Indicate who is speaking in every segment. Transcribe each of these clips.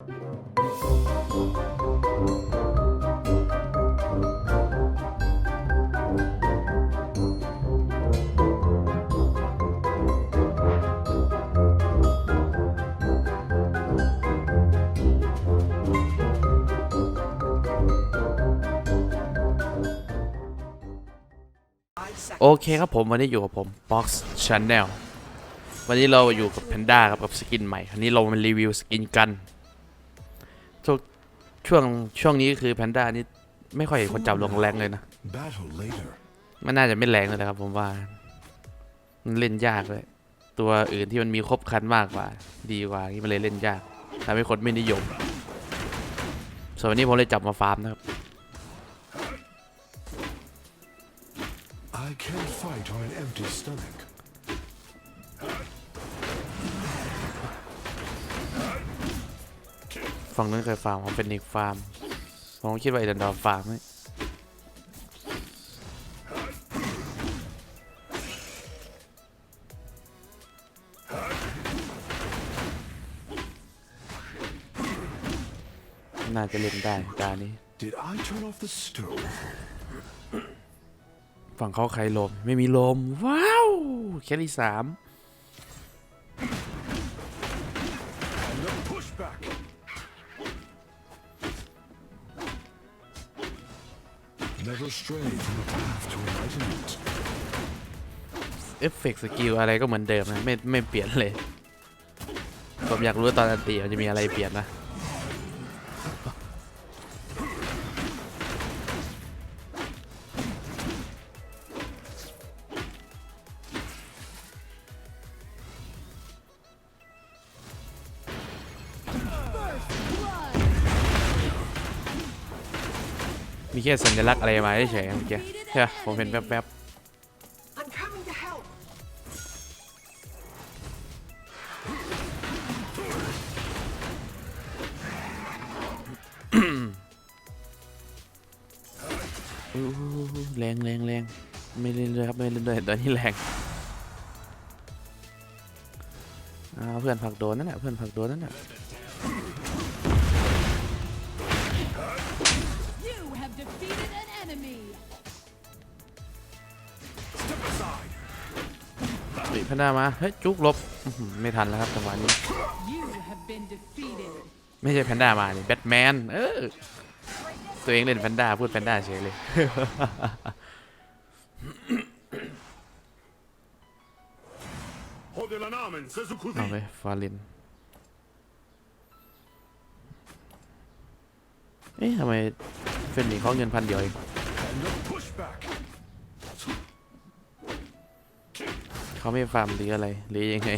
Speaker 1: โอเคครับผมวันนี้อยู่กับผม Box Channel วันนี้เราอยู่กับ Panda ครับกับสกินใหม่อันนี้เรามารีวิวสกินกัน ช่วงช่วงช่วงนี้คือ Panda นี่ไม่ค่อยเห็นคนจับลงแรงเลยนะ
Speaker 2: Battle later.
Speaker 1: มันน่าจะไม่แรงเลยนะครับผมว่า มันเล่นยากเลย ตัวอื่นที่มันมีครบครันมากกว่า ดีกว่าที่มันเลยเล่นยากทำให้คนไม่นิยม ส่วนวันนี้ผมเลยจับมาฟาร์มนะครับ
Speaker 2: I can't fight on an empty stomach.
Speaker 1: ฝั่งนั้นเคยฟาร์มผมเป็นนิกฟาร์ม ผมคิดว่าไอ้ดันดอฟาร์มไหมน่าจะเล่นได้ตานี้
Speaker 2: Did I turn off the stove?
Speaker 1: ฝั่งเขาใครลม ไม่มีลม ว้าว แค่ที่สาม
Speaker 2: Never stray from the path to enlightenment.
Speaker 1: เอฟเฟกต์สกิลอะไรก็เหมือนเดิมนะ ไม่ไม่เปลี่ยนเลย ผมอยากรู้ตอนอันตีมันจะมีอะไรเปลี่ยนนะ มีแค่สัญลักษณ์อะไรมาเฉยๆเมื่อกี้ใช่ปะผมเห็นแวบ
Speaker 3: I'm coming to help.
Speaker 1: ๆอู้หูแรงแรงแรงไม่เล่นเลยครับไม่เล่นเลยตอนนี้แรงอ้าวเพื่อนผลักโดนนั่นแหละเพื่อนผลักโดนนั่นแหละ
Speaker 4: defeated an enemy.
Speaker 1: เฮ้ยพนด้ามา เฮ้ย จุกหลบอื้อหือไม่ทันแล้วครับจังหวะนี้
Speaker 4: You have been defeated.
Speaker 1: ไม่ใช่แพนด้ามานี่แบทแมน เออ ตัวเองเล่นแพนด้าพูดแพนด้าเฉยเลย เอาไปฟาลิน เอ๊ะทำไมเฟนนี่เขาเงินพันเดียวเอง
Speaker 2: And a pushback.
Speaker 1: เขาไม่ฟาร์มหรืออะไรหรือยังไง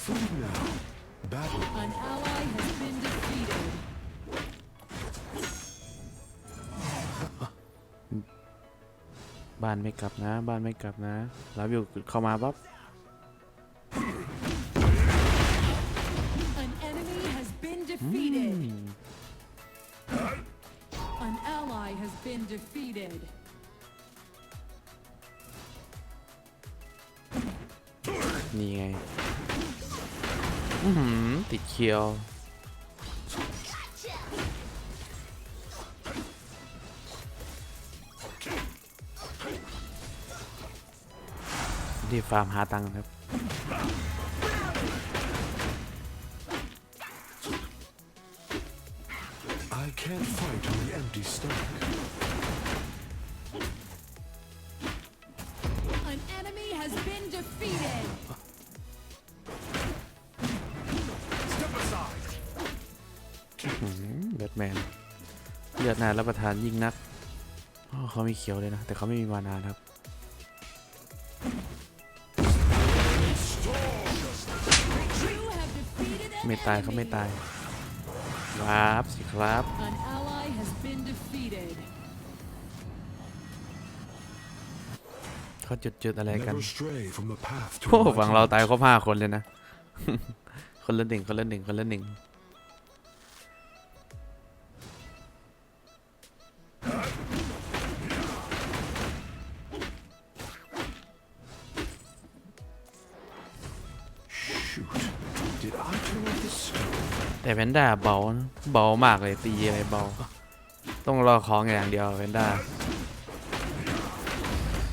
Speaker 2: Food now. Battle.
Speaker 4: An ally has been defeated.
Speaker 1: บ้านไม่กลับนะ บ้านไม่กลับนะรับอยู่เข้ามาปั๊บ
Speaker 4: ally has been defeated.
Speaker 1: นี่ไงอือหือติดเคียวที่ฟาร์มหาตังค์ครับ
Speaker 2: can't fight on an empty stomach.
Speaker 4: An enemy has been defeated.
Speaker 1: แบทแมนเลือดนานรับประทานยิ่งนักอ๋อเขามีเขียวเลยนะ แต่เขาไม่มีวานาครับ
Speaker 4: You have defeated an
Speaker 1: ไม่ตายเขาไม่
Speaker 4: enemy.
Speaker 1: ตาย ครับสิครับ
Speaker 4: An ally has been defeated.
Speaker 1: เขาจุดจุดๆอะไรกัน
Speaker 2: Never stray from the path to
Speaker 1: โอ้ ฝั่งเรา
Speaker 2: enlightenment.
Speaker 1: ตายครบห้าคนเลยนะ คนละหนึ่งคนละหนึ่งคนละหนึ่ง นด้าเบาเบามากเลยตีอะไรเบา ต้องรอของอย่างเดียวแพนด้า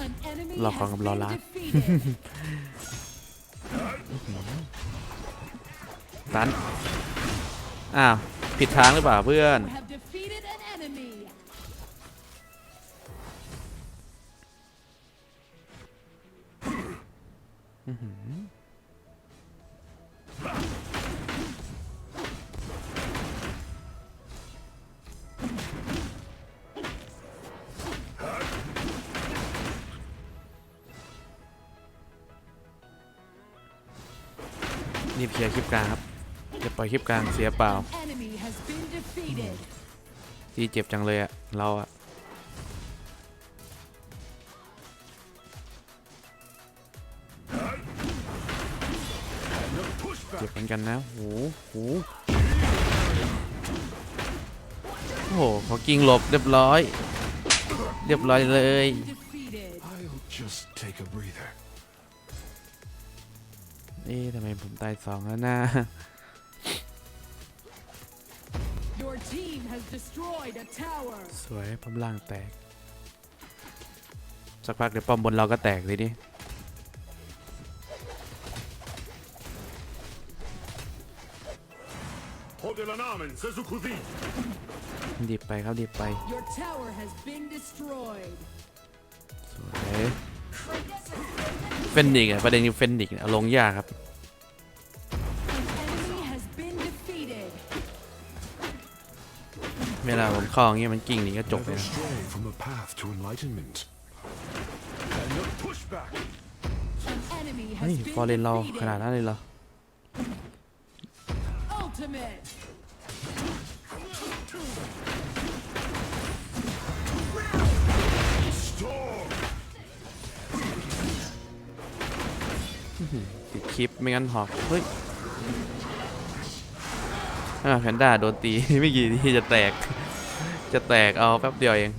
Speaker 4: An enemy
Speaker 1: Lo
Speaker 4: has
Speaker 1: con lo
Speaker 4: been
Speaker 1: lá.
Speaker 4: defeated.
Speaker 1: ตันอ้าวผิดทางหรือเปล่าเพื่อน นี่เคลียร์คลิปกลางครับจะปล่อยคลิปกลางเสียเปล่าที่เจ็บจังเลยอะเราอะเจ็บเหมือนกันนะโหโหโอ้โหพอกิ้งหลบเรียบร้อย เรียบร้อยเลย เอ๊ะทำไมผมตายสองแล้วนะ
Speaker 4: Your team has destroyed a tower.
Speaker 1: สวยป้อมล่างแตก สักพักเดี๋ยวป้อมบนเราก็แตกเลยดิดีบไปครับดีบไป
Speaker 4: Your tower has been destroyed.
Speaker 1: สวย เฟนนิกอะประเด็นคือเฟนนิกเนี่ยลงยากครับ เวลาผมคลองเงี้ยมันกิ่งหนี่ก็จบเลยนะ
Speaker 2: from
Speaker 1: ฟอร์เรนเราขนาดนั้นเลยเหรอ ติดคลิปไม่งั้นหอกเฮ้ยแพนด้าโดนตี ไม่กี่ที่จะแตก จะแตกเอาแป๊บเดียวเอง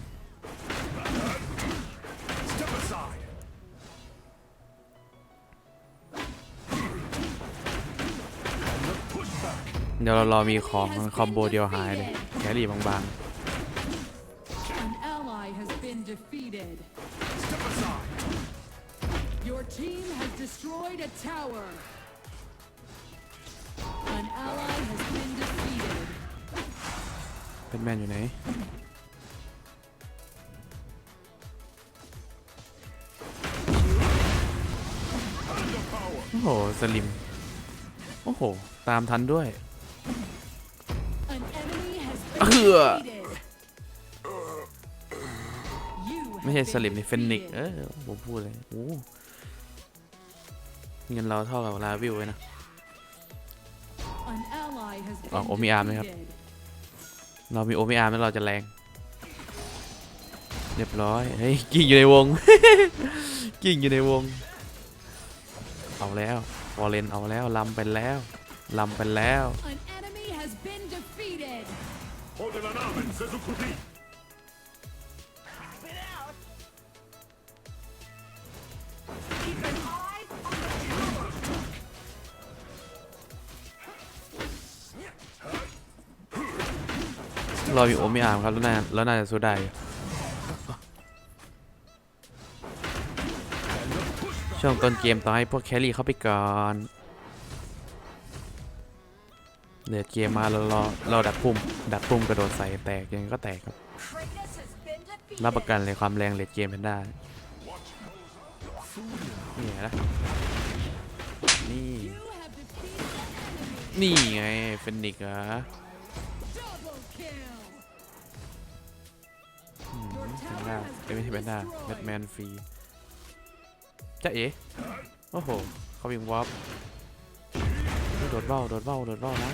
Speaker 1: เดี๋ยวเรารอมีของคอมโบเดียวหายเลยแครี่บาง
Speaker 4: An destroyed a tower. An ally has been defeated.
Speaker 1: ๆเป็นแมนอยู่ไหน โอ้โห สลิม โอ้โห ตามทันด้วย
Speaker 4: An enemy has
Speaker 1: เอ
Speaker 4: been
Speaker 1: อ
Speaker 4: defeated. You
Speaker 1: ไม่
Speaker 4: have
Speaker 1: ใช่
Speaker 4: been
Speaker 1: สลิมนี่เฟนนิกเอ
Speaker 4: defeated.
Speaker 1: อผมพูดเลยโอ้ เงินเราเท่ากับลาวิวเลยนะ
Speaker 4: An ally has
Speaker 1: ออก
Speaker 4: been
Speaker 1: โอมิอาร์มไหมครับ
Speaker 4: defeated.
Speaker 1: เรามีโอมิอาร์มแล้วเราจะแรง เรียบร้อย เฮ้ย กิ่งอยู่ในวง กิ่งอยู่ในวง เอาแล้วฟอร์เรนเอาแล้วลำไปแล้วลำไปแล้ว เรามีโอมิอาร์มครับแล้วน่าแล้วน่าจะสู้ได้ช่วงต้นเกมต้องให้พวกแครี่เข้าไปก่อนเดือดเกมมาเราเราเราดักปุ่มดักปุ่มกระโดดใส่แตกยังไงก็แตกครับ รับประกันเลยความแรงเลดเกมเป็นได้นี่ไงนะนี่นี่ไงเฟนิกเหรอ
Speaker 4: Double kill.
Speaker 1: อืมนด้าเอ้ยไม่ใช่แพนด้าแบทแมนฟรีจะเอ๋โอ้โห เขาวิ่งวอล์ปโดดเบ้าโดดเบ้าโดดเบ้านะ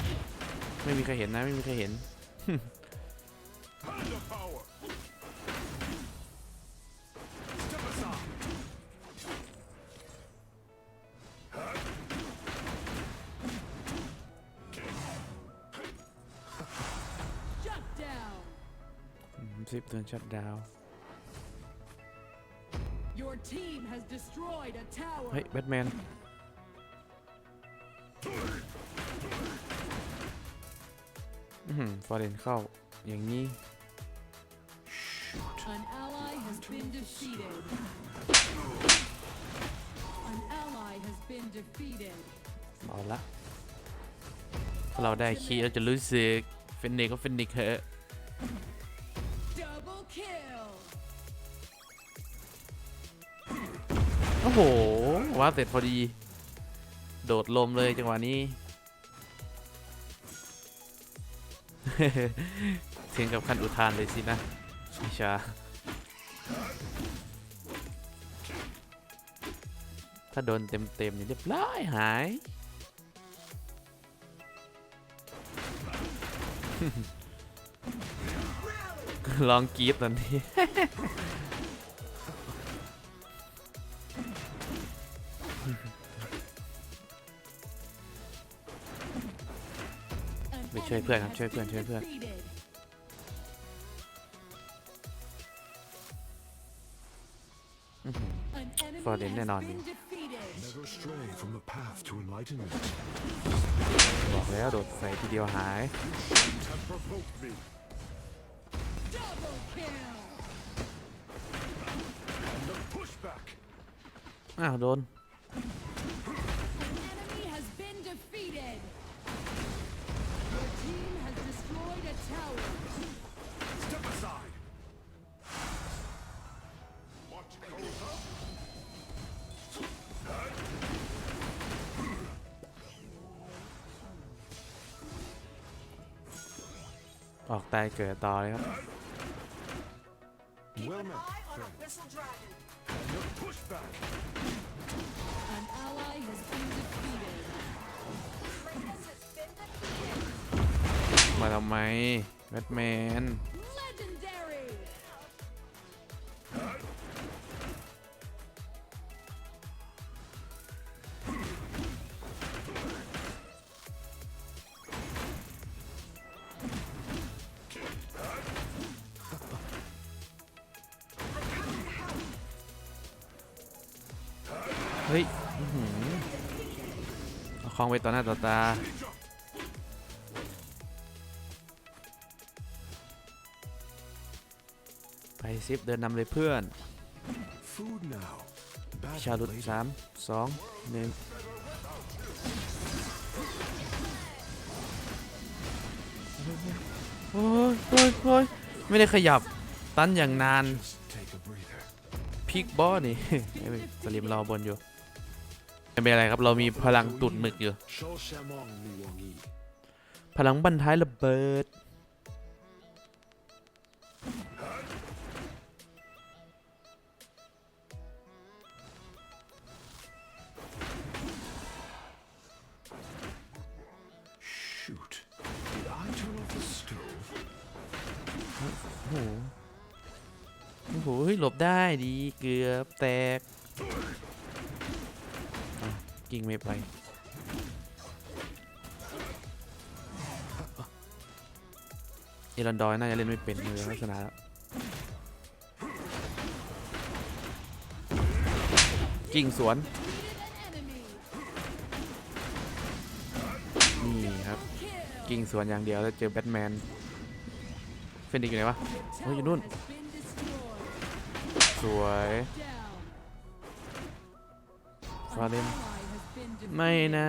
Speaker 1: ไม่มีใครเห็นนะ ไม่มีใครเห็น ซิปเตือนชัดดาว
Speaker 4: Your team has destroyed a tower.
Speaker 1: เฮ้ยแบทแมน
Speaker 2: Step
Speaker 1: อื้อหือฟอร์เรนเข้า อย่างนี้
Speaker 4: An ally has been defeated. An ally has been defeated.
Speaker 1: เอาละถ้าเราได้คีย์เราจะรู้สึกเฟนนิกก็เฟนนิกเถอะ
Speaker 4: Double kill.
Speaker 1: โอ้โหว้าเสร็จพอดี โดดลมเลยจังหวะนี้ ถึงกับขั้นอุทานเลยสินะวิชา ถ้าโดนเต็มๆนี่เรียบร้อยหาย ลองกรีดตอนนี้
Speaker 4: An
Speaker 1: ไปช่วยเพื่อนครับ
Speaker 4: enemy
Speaker 1: ช่วยเพื่อน
Speaker 4: has
Speaker 1: ช่วย
Speaker 4: been
Speaker 1: เพื่อน
Speaker 4: defeated.
Speaker 1: อื้อหือ
Speaker 4: An enemy
Speaker 1: Foden
Speaker 4: has
Speaker 1: แน่นอนอยู่
Speaker 4: been defeated.
Speaker 2: Never stray from the path to enlightenment.
Speaker 1: บอกแล้วโดดใส่ทีเดียวหาย
Speaker 2: Have provoked me.
Speaker 4: Double kill.
Speaker 2: And the pushback.
Speaker 1: อ้าวโดน
Speaker 4: An enemy has been defeated. Your team has destroyed a tower.
Speaker 2: Step aside. What goes up?
Speaker 1: ออกตายเกิดต่อเลยครับ
Speaker 3: Keep
Speaker 2: Well
Speaker 3: an
Speaker 2: met,
Speaker 3: eye on a
Speaker 2: friend.
Speaker 3: whistle dragon.
Speaker 2: And the pushback.
Speaker 4: An ally has been defeated.
Speaker 3: Kratos has been defeated.
Speaker 1: มาทำไมแบทแมน เฮ้ยอื้อหือเอาคลองไว้ต่อหน้าต่อตา ไปซิปเดินนำเลยเพื่อน
Speaker 2: Food now. Bad
Speaker 1: ชาลุด
Speaker 2: later.
Speaker 1: สามสองหนึ่งโอ้ยโอ้ยโอ้ยไม่ได้ขยับตันอย่างนาน
Speaker 2: Just take a breather.
Speaker 1: พิกบอสนี่ไอ้สลิมรอบนอยู่ ไม่เป็นไรครับ เรามีพลังตุดหมึกอยู่
Speaker 2: Shou Shamong Li Wang Yi.
Speaker 1: พลังบันท้ายระเบิด
Speaker 2: Shoot. Did I turn off the stove?
Speaker 1: โอ้โห โอ้โหเฮ้ยหลบได้ดี เกือบแตกอ้าว กิ่งไม่ไป เอรันดอยน่าจะเล่นไม่เป็นเลยลักษณะแล้วกิ่งสวน นี่ครับ กิ่งสวนอย่างเดียวแล้วเจอแบทแมน เฟนดิกอยู่ไหนวะ
Speaker 4: Tower
Speaker 1: Oh, you don't.
Speaker 4: has been destroyed.
Speaker 1: สวยฟาเรน ไม่นะ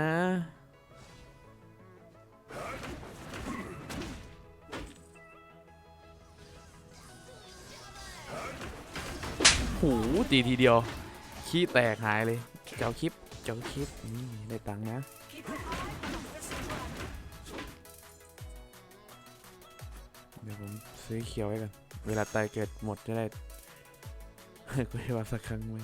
Speaker 1: หูตีทีเดียว ขี้แตกหายเลย เจ้าคลิป เจ้าคลิป นี่ได้ตังค์นะเดี๋ยวผมซื้อเขียวไว้กัน เวลาตายเกิดหมดจะได้กูให้ว่าสักครั้งไหม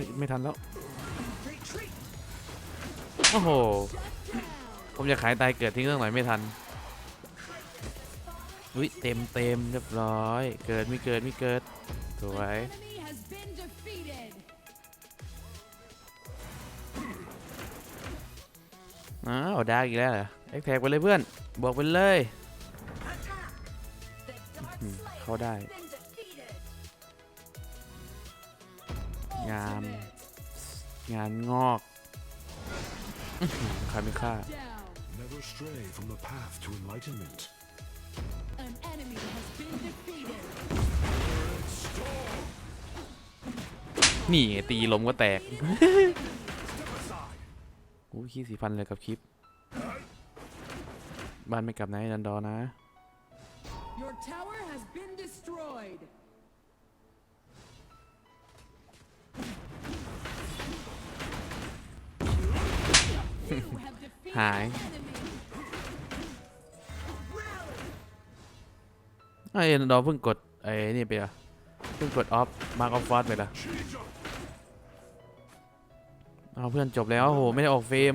Speaker 1: ไม่
Speaker 4: defeated.
Speaker 1: ไม่ทันแล้ว
Speaker 3: Retreat.
Speaker 1: โอ้โห
Speaker 4: Shut down.
Speaker 1: ผมจะขายตายเกิดทิ้งเรื่องหน่อยไม่ทันอุ้ยเต็มเต็มเรียบร้อย เกิดไม่เกิดไม่เกิดสวย
Speaker 4: An enemy has been defeated.
Speaker 1: อ้าวได้อีกแล้วเหรอเอ็กแท็กไปเลยเพื่อน บวกไปเลย
Speaker 3: Attack. The Dark
Speaker 1: Hmm,
Speaker 3: Slayer
Speaker 1: งาม
Speaker 4: Ultimate.
Speaker 1: งานงอกอื้อหือคามิค่า
Speaker 4: Down.
Speaker 2: Never stray from the path to enlightenment.
Speaker 4: An enemy has been defeated.
Speaker 1: นี่ไงตีลมก็แตก โอ้ยขี้สีฟันเลยกับคลิป บ้านไม่กลับไหนดันดอนะ
Speaker 4: Your tower has been destroyed. You have defeated
Speaker 1: Hi.
Speaker 4: an enemy.
Speaker 1: ไอ้ดันดอเพิ่งกดไอ้นี่ไปอะเพิ่งกดออฟมาร์กออฟฟอสไปละเอาเพื่อนจบแล้วโอ้โหไม่ได้ออกเฟรม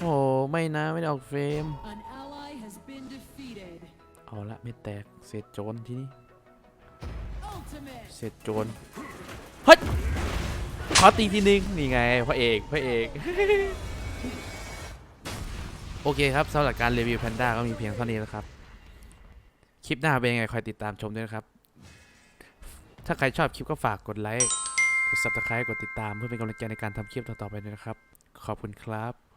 Speaker 1: โอ้โหไม่นะไม่ได้ออกเฟรม
Speaker 4: An ally has been defeated.
Speaker 1: เอาละไม่แตกเศษโจรที่นี่
Speaker 4: Ultimate.
Speaker 1: เศษโจรเฮ้ยขอตีทีนึงนี่ไงพระเอกพระเอก โอเคครับสำหรับการรีวิวแพนด้าก็มีเพียงเท่านี้นะครับ คลิปหน้าเป็นยังไงคอยติดตามชมด้วยนะครับ ถ้าใครชอบคลิปก็ฝากกดไลค์ กด subscribe กดติดตามเพื่อเป็นกำลังใจในการทำคลิปต่อๆไปด้วยนะครับ ขอบคุณครับ